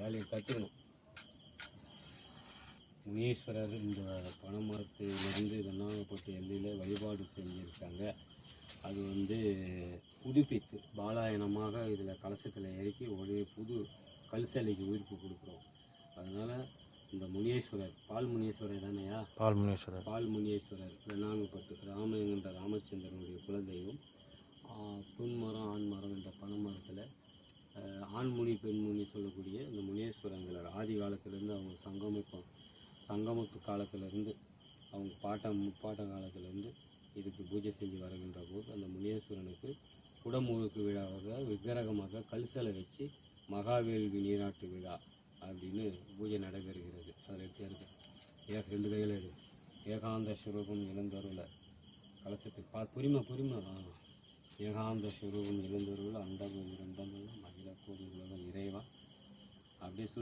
வேலையை கற்றுக்கணும் முனீஸ்வரர் இந்த பனைமரத்திலிருந்து இதெல்லாம் போட்டு எல்லையில் வழிபாடு செஞ்சுருக்காங்க. அது வந்து புதுப்பித்து பாலாயனமாக இதில் கலசத்தில் இறக்கி ஒரு புது கல் சிலைக்கு உயிர்ப்பு கொடுக்குறோம். அதனால் இந்த முனீஸ்வரர் பால் முனீஸ்வரர் தானேயா? பால் முனீஸ்வரர் பால் முனீஸ்வரர் வெண்ணாங்கப்பட்டு ராம ஆண்முனி பெண்முனி சொல்லக்கூடிய இந்த முனீஸ்வரங்களர் ஆதி காலத்திலேருந்து அவங்க சங்கமிப்பம் சங்கமிப்பு காலத்திலேருந்து அவங்க பாட்டம் முப்பாட்ட காலத்திலேருந்து இதுக்கு பூஜை செஞ்சு வருகின்ற போது அந்த முனீஸ்வரனுக்கு குடமுழுக்கு விழாவாக விக்கிரகமாக கல்சலை வச்சு மகாவேல்வி நீராட்டு விழா அப்படின்னு பூஜை நடைபெறுகிறது. அதில் எப்படி இருக்கு? ரெண்டு கையில் எடு ஏகாந்த சுரூபம் இழந்தருள. கலசத்தை பா புரிமை புரிமை ஏகாந்த சுரூபம் இளந்தருள் அண்டங்கள்